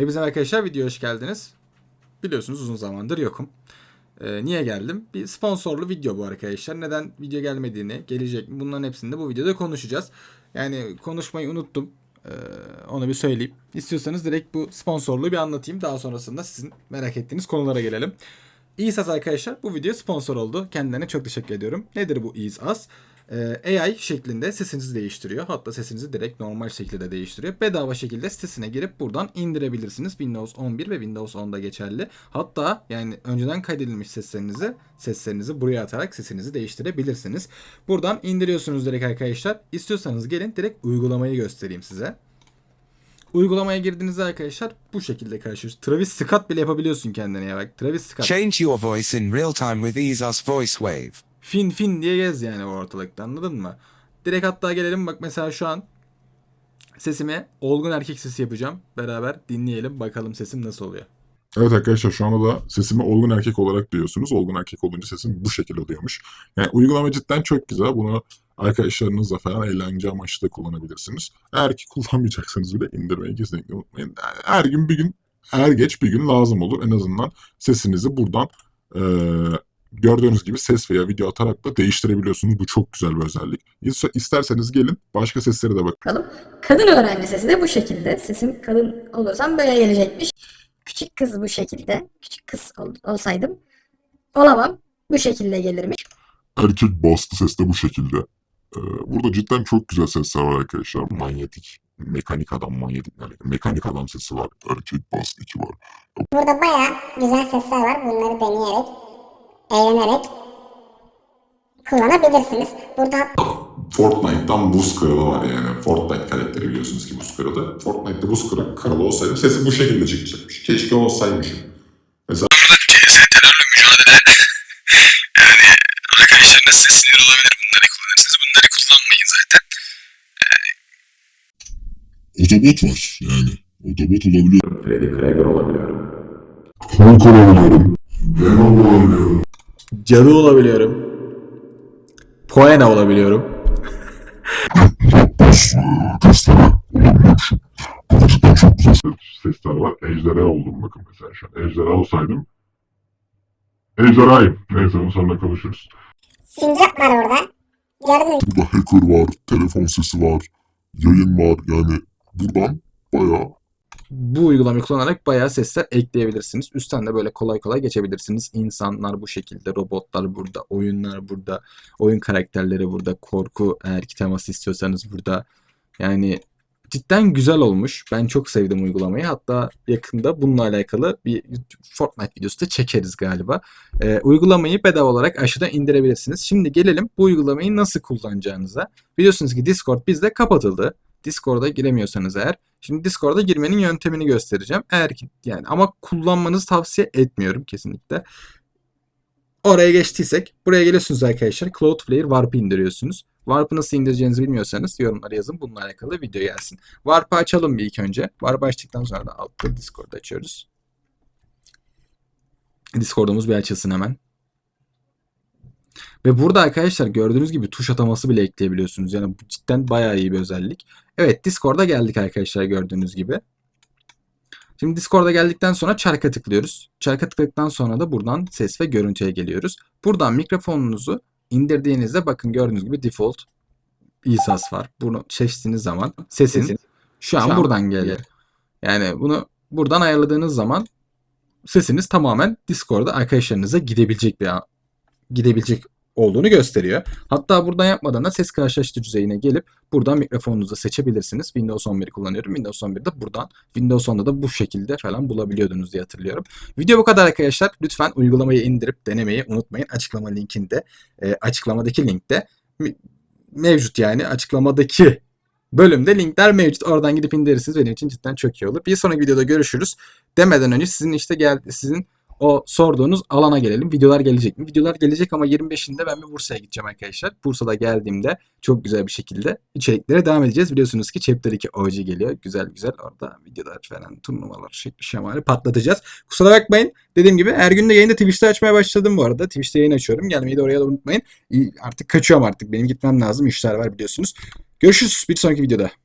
Hepinize arkadaşlar videoya hoş geldiniz. Biliyorsunuz uzun zamandır yokum. Ee, niye geldim? Bir sponsorlu video bu arkadaşlar. Neden video gelmediğini, gelecek mi bunların hepsini de bu videoda konuşacağız. Yani konuşmayı unuttum. Ee, onu bir söyleyeyim. İstiyorsanız direkt bu sponsorluğu bir anlatayım. Daha sonrasında sizin merak ettiğiniz konulara gelelim. İSAS arkadaşlar bu video sponsor oldu. Kendilerine çok teşekkür ediyorum. Nedir bu İSAS? Ee, AI şeklinde sesinizi değiştiriyor. Hatta sesinizi direkt normal şekilde değiştiriyor. Bedava şekilde sitesine girip buradan indirebilirsiniz. Windows 11 ve Windows 10'da geçerli. Hatta yani önceden kaydedilmiş seslerinizi seslerinizi buraya atarak sesinizi değiştirebilirsiniz. Buradan indiriyorsunuz direkt arkadaşlar. İstiyorsanız gelin direkt uygulamayı göstereyim size. Uygulamaya girdiğinizde arkadaşlar bu şekilde karşılıyoruz. Travis Scott bile yapabiliyorsun kendine ya. Travis Scott. Change your voice in real time with Ease Us Voice Wave. Fin fin diye gez yani o ortalıkta anladın mı? Direkt hatta gelelim bak mesela şu an sesimi olgun erkek sesi yapacağım. Beraber dinleyelim bakalım sesim nasıl oluyor. Evet arkadaşlar şu anda da sesimi olgun erkek olarak duyuyorsunuz. Olgun erkek olunca sesim bu şekilde oluyormuş. Yani uygulama cidden çok güzel. Bunu arkadaşlarınızla falan eğlence amaçlı da kullanabilirsiniz. Eğer ki kullanmayacaksanız bile indirmeyi kesinlikle unutmayın. Her gün bir gün, her geç bir gün lazım olur. En azından sesinizi buradan eee, gördüğünüz gibi ses veya video atarak da değiştirebiliyorsunuz. Bu çok güzel bir özellik. İste- İsterseniz gelin başka seslere de bakın. bakalım. Kadın öğrenci sesi de bu şekilde. Sesim kadın olursam böyle gelecekmiş. Küçük kız bu şekilde. Küçük kız ol- olsaydım olamam. Bu şekilde gelirmiş. erkek bastı ses de bu şekilde. Ee, burada cidden çok güzel sesler var arkadaşlar. Manyetik, mekanik adam, manyetik, yani mekanik adam sesi var. Erkek bas 2 var. Burada bayağı güzel sesler var. Bunları deneyerek, eğlenerek kullanabilirsiniz. Burada Fortnite'dan buz kralı var yani. Fortnite karakteri biliyorsunuz ki buz kralı. Fortnite'da buz kralı, kralı olsaydı sesi bu şekilde çıkacakmış. Keşke olsaymışım. Mesela Yani arkadaşlarınız size sinir olabilir bunları kullanırsınız. Bunları kullanmayın zaten. Autobot var yani. Autobot olabiliyor. Freddy Krueger olabiliyorum. Hulk olabiliyorum. Venom olabiliyorum. Cadı olabiliyorum. Poena olabiliyorum. Sesler var. Ejderha oldum bakın mesela şu an. Ejderha olsaydım. Ejderhayım. Neyse bunun sonunda konuşuruz. sincap var orada. Gördünüz Burada hacker var, telefon sesi var, yayın var. Yani buradan bayağı Bu uygulamayı kullanarak bayağı sesler ekleyebilirsiniz. Üstten de böyle kolay kolay geçebilirsiniz. İnsanlar bu şekilde, robotlar burada, oyunlar burada, oyun karakterleri burada, korku eğer ki teması istiyorsanız burada. Yani cidden güzel olmuş. Ben çok sevdim uygulamayı. Hatta yakında bununla alakalı bir Fortnite videosu da çekeriz galiba. Ee, uygulamayı bedava olarak aşağıdan indirebilirsiniz. Şimdi gelelim bu uygulamayı nasıl kullanacağınıza. Biliyorsunuz ki Discord bizde kapatıldı. Discord'a giremiyorsanız eğer. Şimdi Discord'a girmenin yöntemini göstereceğim. Eğer ki yani ama kullanmanızı tavsiye etmiyorum kesinlikle. Oraya geçtiysek buraya geliyorsunuz arkadaşlar. Cloudflare Warp'ı indiriyorsunuz. Warp'ı nasıl indireceğinizi bilmiyorsanız yorumlara yazın. Bununla alakalı video gelsin. Warp'ı açalım bir ilk önce. Warp'ı açtıktan sonra da altta Discord açıyoruz. Discord'umuz bir açılsın hemen. Ve burada arkadaşlar gördüğünüz gibi tuş ataması bile ekleyebiliyorsunuz. Yani bu cidden bayağı iyi bir özellik. Evet Discord'a geldik arkadaşlar gördüğünüz gibi. Şimdi Discord'a geldikten sonra çarka tıklıyoruz. Çarka tıkladıktan sonra da buradan ses ve görüntüye geliyoruz. Buradan mikrofonunuzu indirdiğinizde bakın gördüğünüz gibi default İSAS var. Bunu seçtiğiniz zaman sesin şu an buradan geliyor. Yani bunu buradan ayarladığınız zaman sesiniz tamamen Discord'da arkadaşlarınıza gidebilecek bir gidebilecek olduğunu gösteriyor. Hatta buradan yapmadan da ses karşılaştırıcı düzeyine gelip buradan mikrofonunuzu seçebilirsiniz. Windows 11 kullanıyorum. Windows 11'de buradan Windows 10'da da bu şekilde falan bulabiliyordunuz diye hatırlıyorum. Video bu kadar arkadaşlar. Lütfen uygulamayı indirip denemeyi unutmayın. Açıklama linkinde, e, açıklamadaki linkte mevcut yani açıklamadaki bölümde linkler mevcut. Oradan gidip indirirsiniz. Benim için cidden çok iyi olur. Bir sonraki videoda görüşürüz. Demeden önce sizin işte geldi sizin o sorduğunuz alana gelelim. Videolar gelecek mi? Videolar gelecek ama 25'inde ben bir Bursa'ya gideceğim arkadaşlar. Bursa'da geldiğimde çok güzel bir şekilde içeriklere devam edeceğiz. Biliyorsunuz ki Chapter 2 OG geliyor. Güzel güzel orada videolar falan turnuvalar şekli şemali patlatacağız. Kusura bakmayın. Dediğim gibi her gün de yayında Twitch'te açmaya başladım bu arada. Twitch'te yayın açıyorum. Gelmeyi de oraya da unutmayın. Artık kaçıyorum artık. Benim gitmem lazım. İşler var biliyorsunuz. Görüşürüz bir sonraki videoda.